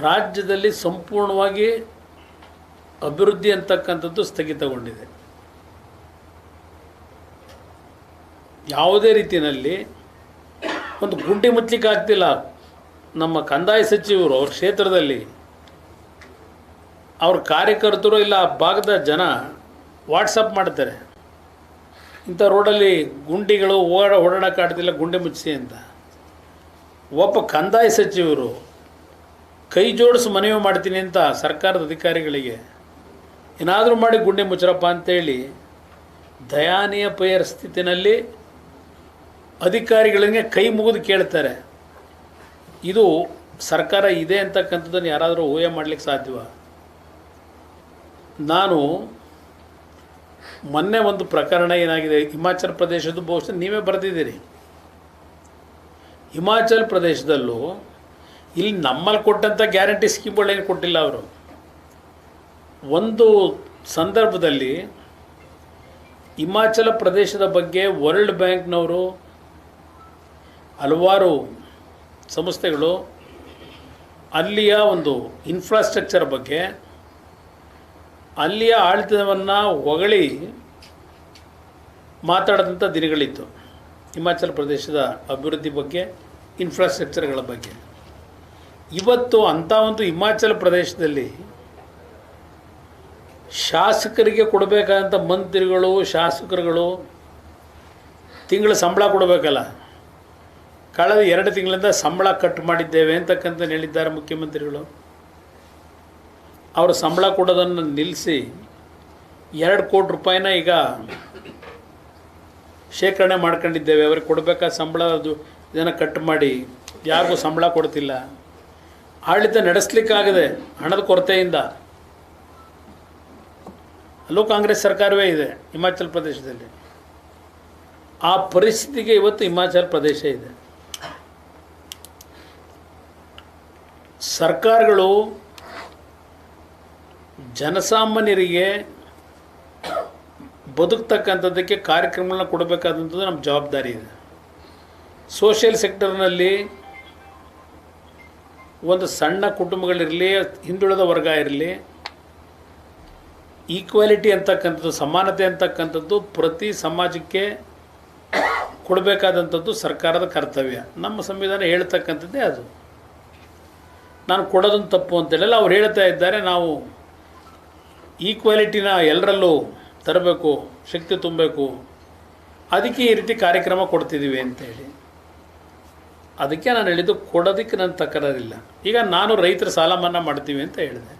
ರಾಜ್ಯದಲ್ಲಿ ಸಂಪೂರ್ಣವಾಗಿ ಅಭಿವೃದ್ಧಿ ಅಂತಕ್ಕಂಥದ್ದು ಸ್ಥಗಿತಗೊಂಡಿದೆ. ಯಾವುದೇ ರೀತಿಯಲ್ಲಿ ಒಂದು ಗುಂಡಿ ಮುಚ್ಚಲಿಕ್ಕೆ ಆಗ್ತಿಲ್ಲ. ನಮ್ಮ ಕಂದಾಯ ಸಚಿವರು ಅವ್ರ ಕ್ಷೇತ್ರದಲ್ಲಿ ಅವ್ರ ಕಾರ್ಯಕರ್ತರು ಇಲ್ಲ ಆ ಭಾಗದ ಜನ ವಾಟ್ಸಪ್ ಮಾಡ್ತಾರೆ. ಇಂಥ ರೋಡಲ್ಲಿ ಗುಂಡಿಗಳು ಓಡ ಓಡಾಡೋಕ್ಕಾಡ್ತಿಲ್ಲ ಗುಂಡಿ ಮುಚ್ಚಿಸಿ ಅಂತ. ಒಬ್ಬ ಕಂದಾಯ ಸಚಿವರು ಕೈ ಜೋಡಿಸಿ ಮನವಿ ಮಾಡ್ತೀನಿ ಅಂತ ಸರ್ಕಾರದ ಅಧಿಕಾರಿಗಳಿಗೆ ಏನಾದರೂ ಮಾಡಿ ಗುಂಡಿ ಮುಚ್ಚರಪ್ಪ ಅಂತೇಳಿ ದಯಾನೀಯ ಪರಿಸ್ಥಿತಿನಲ್ಲಿ ಅಧಿಕಾರಿಗಳಿಗೆ ಕೈ ಮುಗಿದು ಕೇಳ್ತಾರೆ. ಇದು ಸರ್ಕಾರ ಇದೆ ಅಂತಕ್ಕಂಥದ್ದನ್ನು ಯಾರಾದರೂ ಊಹೆ ಮಾಡಲಿಕ್ಕೆ ಸಾಧ್ಯವ? ನಾನು ಮೊನ್ನೆ ಒಂದು ಪ್ರಕರಣ ಏನಾಗಿದೆ? ಹಿಮಾಚಲ ಪ್ರದೇಶದ್ದು ಬಹುಶಃ ನೀವೇ ಬರೆದಿದ್ದೀರಿ. ಹಿಮಾಚಲ ಪ್ರದೇಶದಲ್ಲೂ ಇಲ್ಲಿ ನಮ್ಮಲ್ಲಿ ಕೊಟ್ಟಂಥ ಗ್ಯಾರಂಟಿ ಸ್ಕೀಮ್ಗಳೇನು ಕೊಟ್ಟಿಲ್ಲ ಅವರು. ಒಂದು ಸಂದರ್ಭದಲ್ಲಿ ಹಿಮಾಚಲ ಪ್ರದೇಶದ ಬಗ್ಗೆ ವರ್ಲ್ಡ್ ಬ್ಯಾಂಕ್ನವರು ಹಲವಾರು ಸಂಸ್ಥೆಗಳು ಅಲ್ಲಿಯ ಒಂದು ಇನ್ಫ್ರಾಸ್ಟ್ರಕ್ಚರ್ ಬಗ್ಗೆ ಅಲ್ಲಿಯ ಆಡಳಿತವನ್ನು ಹೊಗಳಿ ಮಾತಾಡಿದಂಥ ದಿನಗಳಿತ್ತು. ಹಿಮಾಚಲ ಪ್ರದೇಶದ ಅಭಿವೃದ್ಧಿ ಬಗ್ಗೆ ಇನ್ಫ್ರಾಸ್ಟ್ರಕ್ಚರ್ಗಳ ಬಗ್ಗೆ. ಇವತ್ತು ಅಂಥ ಒಂದು ಹಿಮಾಚಲ ಪ್ರದೇಶದಲ್ಲಿ ಶಾಸಕರಿಗೆ ಕೊಡಬೇಕಾದಂಥ ಮಂತ್ರಿಗಳು, ಶಾಸಕರುಗಳು ತಿಂಗಳ ಸಂಬಳ ಕೊಡಬೇಕಲ್ಲ. ಕಳೆದ ಎರಡು ತಿಂಗಳಿಂದ ಸಂಬಳ ಕಟ್ ಮಾಡಿದ್ದೇವೆ ಅಂತಕ್ಕಂಥ ಹೇಳಿದ್ದಾರೆ ಮುಖ್ಯಮಂತ್ರಿಗಳು. ಅವರು ಸಂಬಳ ಕೊಡೋದನ್ನು ನಿಲ್ಲಿಸಿ ಎರಡು ಕೋಟಿ ರೂಪಾಯಿನ ಈಗ ಶೇಖರಣೆ ಮಾಡ್ಕೊಂಡಿದ್ದೇವೆ. ಅವ್ರಿಗೆ ಕೊಡಬೇಕಾದ ಸಂಬಳ ಅದು ಇದನ್ನು ಕಟ್ ಮಾಡಿ. ಯಾರಿಗೂ ಸಂಬಳ ಕೊಡ್ತಿಲ್ಲ. ಆಡಳಿತ ನಡೆಸಲಿಕ್ಕಾಗದೆ ಹಣದ ಕೊರತೆಯಿಂದ ಅಲ್ಲೂ ಕಾಂಗ್ರೆಸ್ ಸರ್ಕಾರವೇ ಇದೆ, ಹಿಮಾಚಲ ಪ್ರದೇಶದಲ್ಲಿ. ಆ ಪರಿಸ್ಥಿತಿಗೆ ಇವತ್ತು ಹಿಮಾಚಲ ಪ್ರದೇಶ ಇದೆ. ಸರ್ಕಾರಗಳು ಜನಸಾಮಾನ್ಯರಿಗೆ ಬದುಕ್ತಕ್ಕಂಥದ್ದಕ್ಕೆ ಕಾರ್ಯಕ್ರಮಗಳನ್ನ ಕೊಡಬೇಕಾದಂಥದ್ದು ನಮ್ಮ ಜವಾಬ್ದಾರಿ ಇದೆ. ಸೋಷಿಯಲ್ ಸೆಕ್ಟರ್ನಲ್ಲಿ ಒಂದು ಸಣ್ಣ ಕುಟುಂಬಗಳಿರಲಿ, ಹಿಂದುಳಿದ ವರ್ಗ ಇರಲಿ ಈಕ್ವಾಲಿಟಿ ಅಂತಕ್ಕಂಥದ್ದು, ಸಮಾನತೆ ಅಂತಕ್ಕಂಥದ್ದು ಪ್ರತಿ ಸಮಾಜಕ್ಕೆ ಕೊಡಬೇಕಾದಂಥದ್ದು ಸರ್ಕಾರದ ಕರ್ತವ್ಯ. ನಮ್ಮ ಸಂವಿಧಾನ ಹೇಳ್ತಕ್ಕಂಥದ್ದೇ ಅದು. ನಾನು ಕೊಡೋದನ್ನು ತಪ್ಪು ಅಂತೇಳಲ್ಲ, ಅವ್ರು ಹೇಳ್ತಾ ಇದ್ದಾರೆ, ನಾವು ಈಕ್ವಾಲಿಟಿನ ಎಲ್ಲರಲ್ಲೂ ತರಬೇಕು, ಶಕ್ತಿ ತುಂಬಬೇಕು, ಅದಕ್ಕೆ ಈ ರೀತಿ ಕಾರ್ಯಕ್ರಮ ಕೊಡ್ತಿದ್ದೀವಿ ಅಂತೇಳಿ. ಅದಕ್ಕೆ ನಾನು ಹೇಳಿದ್ದು ಕೊಡೋದಕ್ಕೆ ನನ್ನ ತಕರಾರಿಲ್ಲ ಈಗ ನಾನು ರೈತರ ಸಾಲ ಮನ್ನಾ ಮಾಡ್ತೀವಿ ಅಂತ ಹೇಳಿದೆ.